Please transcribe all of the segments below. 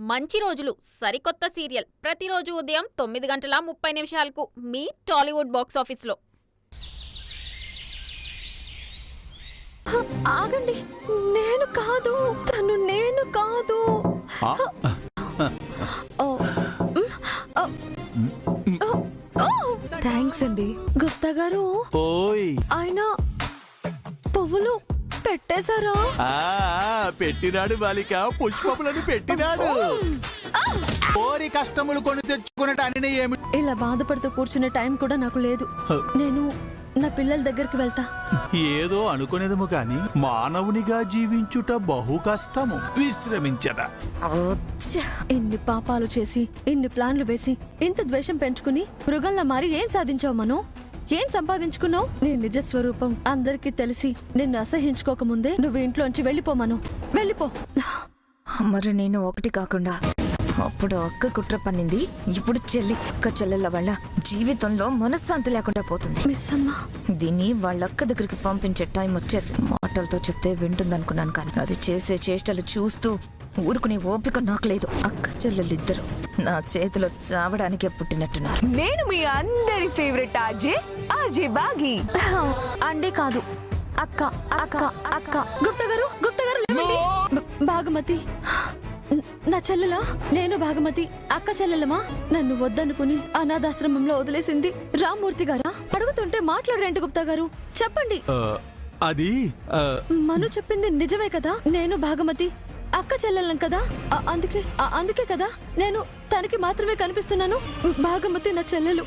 మంచి రోజులు సరికొత్త సీరియల్. ప్రతిరోజు ఉదయం తొమ్మిది గంటల ముప్పై నిమిషాలకు మీ టాలీవుడ్ బాక్స్ ఆఫీస్లో. ఆగండి. నేను కాదు. తను నేను కాదు. థాంక్స్ అండి. గుప్తా గారు. ఓయ్. ఆయన పువ్వులు పెట్టేశారా? ఆ, పెట్టినాడు బాలిక. పుష్పములను పెట్టినాడు. కోరి కష్టములు కొని తెచ్చుకున్నట్టు ఏమి ఇలా బాధపడుతూ కూర్చునే టైం కూడా నాకు లేదు. నేను నా పిల్లల దగ్గరికి వెళ్తా. ఏదో అనుకునేదము కాని మానవునిగా జీవించుట బహు కష్టము. విశ్రమించదా. ఇన్ని పాపాలు చేసి ఇన్ని ప్లాన్లు వేసి ఇంత ద్వేషం పెంచుకుని మృగంలా మారి ఏం సాధించావు మనం? ఏం సంపాదించుకున్నావు? నీ నిజ స్వరూపం అందరికీ తెలిసి నిన్ను అసహించుకోకముందే నువ్వు ఇంట్లోంచి వెళ్ళిపోమను. వెళ్ళిపో. మరి నేను ఒకటి కాకుండా అప్పుడు అక్క కుట్ర పన్నింది. ఇప్పుడు చెల్లి అక్క చెల్లెళ్ళ వల్ల జీవితంలో మనశ్శాంతి లేకుండా పోతుంది. మిస్ అమ్మా దీన్ని వాళ్ళ అక్క దగ్గరికి పంపించే టైం వచ్చేసి మాటలతో చెప్తే వింటుందనుకున్నాను కానీ అది చేసే చేష్టలు చూస్తూ ఊరుకునే ఓపిక నాకు లేదు. అక్క చెల్లెళ్ళిద్దరు నా చేతిలో చావడానికే పుట్టినట్టున్నారు. నేను మీ అందరి ఫేవరెట్ ఆజే ఆజే బాగి. అండే కాదు. అక్క అక్క అక్క గుప్తా గారు గుప్తా గారు లేవండి. బ- భాగమతి న- చెల్లెలా? నేను భాగమతి అక్క చెల్లెలమా? నన్ను వద్దనుకుని అనాథాశ్రమంలో వదిలేసింది రామ్మూర్తి గారా? అడుగుతుంటే మాట్లాడరేంటి గుప్తా గారు చెప్పండి. ఆ, అది ఆ, మను చెప్పింది నిజమే కదా? నేను భాగమతి అక్క చెల్లెలం కదా? అ- అందుకే అ- అందుకే కదా? నేను తనకి మాత్రమే కనిపిస్తున్నాను. భాగమతి నా చెల్లెలు.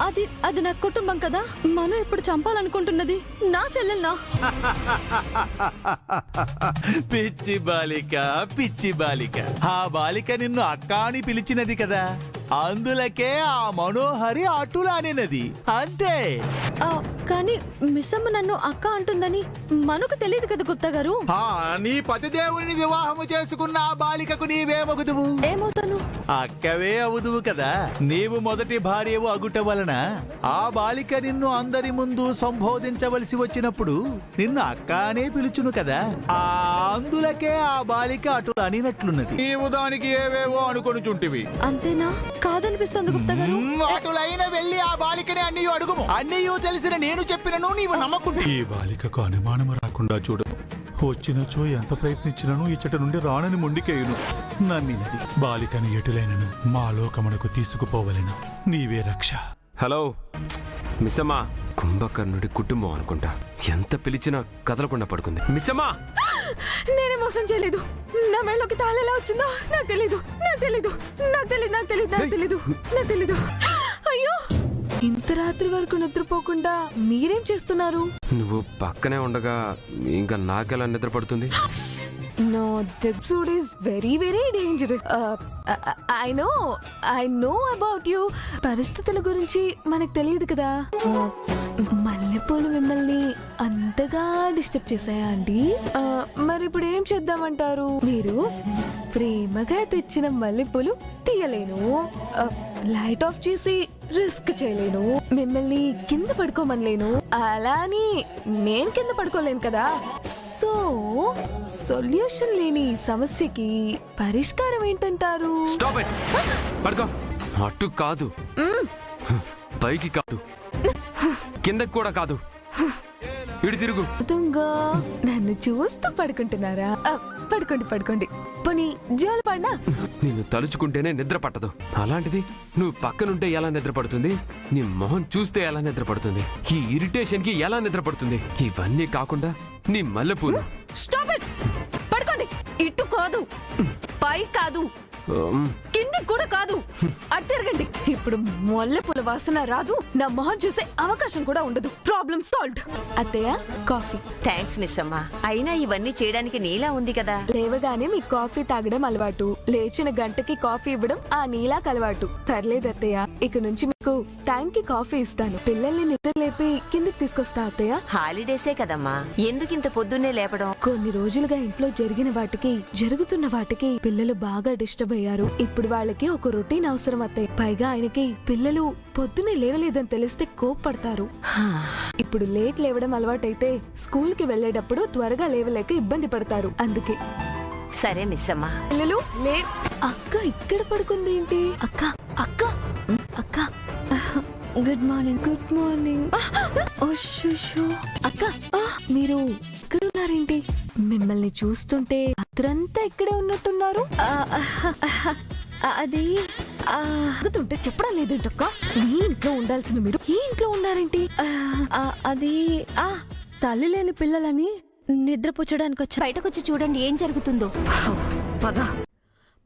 అది అది నా కుటుంబం కదా. మను ఇప్పుడు చంపాలనుకుంటున్నది నా చెల్లెల్నా? పిచ్చి బాలిక పిచ్చి బాలిక. ఆ బాలిక నిన్ను అక్క అని పిలిచినది కదా. అందులకే ఆ మనోహరి అటులానినది. అంతే. ఆ, కానీ మిస్సమ్మ నన్ను అక్క అంటుందని మనుకు తెలియదు కదా గుప్తా గారు. ఆ నీ పతిదేవుని వివాహము చేసుకున్న ఆ బాలికకు నీవేమగుదువు ఏమవుతాను? అక్కవే అవుదువు కదా. నీవు మొదటి భార్యవు అగుట వలన ఆ బాలిక నిన్ను అందరి ముందు సంబోధించవలసి వచ్చినప్పుడు నిన్ను అక్క అనే పిలుచును కదా. ఆ అందులకే ఆ బాలిక అటు అనినట్లున్నది. నీవు దానికి ఏవేవో అనుకొనుచుంటివి అంతేనా? కాదనిపిస్తుంది గుప్తా గారు. మ్మ్, అటులైన వెళ్ళి ఆ బాలికని అన్నయ్య అడుగుము. అన్నయ్య తెలిసిన నేను చెప్పినను నీవు నమ్మకుంటే. ఈ బాలికకు అనుమానం రాకుండా చూడము. వచ్చినచో ఎంత ప్రయత్నించినను ఇచ్చట నుండి రానని మొండికేయును. నమ్మినది. బాలికను ఎటులైనను మా లోకమునకు తీసుకుపోవలెను. నీవే రక్ష. హలో. మిస్సమ్మా. కుంభకర్ణుడి కుటుంబం అనుకుంటా. ఎంత పిలిచినా కదలకుండా పడుకుంది. మిస్సమ్మా! నేనే మోసం చేయలేదు. నా మెళ్ళలోకి తాళ ఎలా వచ్చిందో నాకు తెలీదు. నాకు తెలీదు. నాకు తెలీదు. నాకు తెలీదు. నాకు తెలీదు. నాకు తెలీదు. ఇంత రాత్రి వరకు నిద్రపోకుండా మీరేం చేస్తున్నారు? నువ్వు పక్కనే ఉండగా ఇంకా నాకెలా నిద్ర పడుతుంది no దిప్సూడ్ is very very dangerous I know I know about you పరిస్థితుల గురించి మనకు తెలియదు కదా. Uh, మల్లెపూలు మిమ్మల్ని అంతగా డిస్టర్బ్ చేశాయా అండి? Uh, మరి ఇప్పుడు ఏం చేద్దామంటారు? మీరు ప్రేమగా తెచ్చిన మల్లెపూలు తీయలేను. లైట్ ఆఫ్ చేసి రిస్క్ చేయలేను. మిమ్మల్ని కింద పడుకోమనలేను. అలా అని నేను కింద పడుకోలేను కదా. సో సొల్యూషన్ లేని సమస్యకి పరిష్కారం ఏంటంటారు? స్టాప్ ఇట్ పడుకో. అటు కాదు. పైకి కాదు. కిందకి కూడా కాదు. ఇటు తిరుగు. నన్ను చూస్తూ పడుకుంటున్నారా? పడుకోండి పడుకోండి. పోనీ జోలు పడినా? నిన్ను తలుచుకుంటేనే నిద్ర పట్టదు. అలాంటిది నువ్వు పక్కనుంటే ఎలా నిద్ర పడుతుంది? నీ మొహం చూస్తే ఎలా నిద్ర పడుతుంది? ఈ ఇరిటేషన్కి ఎలా నిద్ర పడుతుంది? ఇవన్నీ కాకుండా నీ మల్లెపూలు. Stop it! పడుకోండి. ఇటు కాదు. పై కాదు. కింది కూడా కాదు. అటు తిరగండి. ఇప్పుడు మొల్లెపూల వాసన రాదు. నా మొహం చూసే అవకాశం కూడా ఉండదు. ప్రాబ్లం సాల్వ్ అత్తయ్య కాఫీ. థ్యాంక్స్ మిస్ అమ్మా. అయినా ఇవన్నీ చేయడానికి నీలా ఉంది కదా. లేవగానే మీ కాఫీ తాగడం అలవాటు. లేచిన గంటకి కాఫీ ఇవ్వడం ఆ నీలాకు అలవాటు. పర్లేదు అత్తయ్య. ఇక నుంచి మీకు టైంకి కాఫీ ఇస్తాను. పిల్లల్ని నిద్ర లేపి కిందికి తీసుకొస్తా అత్తయ్య. హాలిడేసే కదమ్మా. ఎందుకింత పొద్దున్నే లేపడం? కొన్ని రోజులుగా ఇంట్లో జరిగిన వాటికి జరుగుతున్న వాటికి పిల్లలు బాగా డిస్టర్బ్ అయ్యారు. ఇప్పుడు వాళ్ళకి ఒక రొటీన్ అవసరం అత్తయ్య. పైగా ఆయనకి పిల్లలు పొద్దునే లేవలేదని తెలిస్తే కోప్పడతారు. ఇప్పుడు లేట్ లేవడం అలవాటైతే స్కూల్కి వెళ్ళేటప్పుడు త్వరగా లేవలేక ఇబ్బంది పడతారు. అందుకే. సరే మిస్ అమ్మా పిల్లలు లే అక్క ఇక్కడ పడుకుంది ఏంటి? అక్క అక్క అక్క. గుడ్ మార్నింగ్ గుడ్ మార్నింగ్ అక్క మీరు ఇక్కడ ఉన్నారేంటి మిమ్మల్ని చూస్తుంటే రాత్రంతా ఇక్కడే ఉన్నట్టున్నారు. అది ఆగుతుంటే చెప్పడం లేదేంటక్క. మీ ఇంట్లో ఉండాల్సిన మీరు ఈ ఇంట్లో ఉన్నారేంటి? అది ఆ తల్లి లేని పిల్లలని నిద్రపుచ్చడానికి వచ్చా బయటకొచ్చి చూడండి ఏం జరుగుతుందో. పద.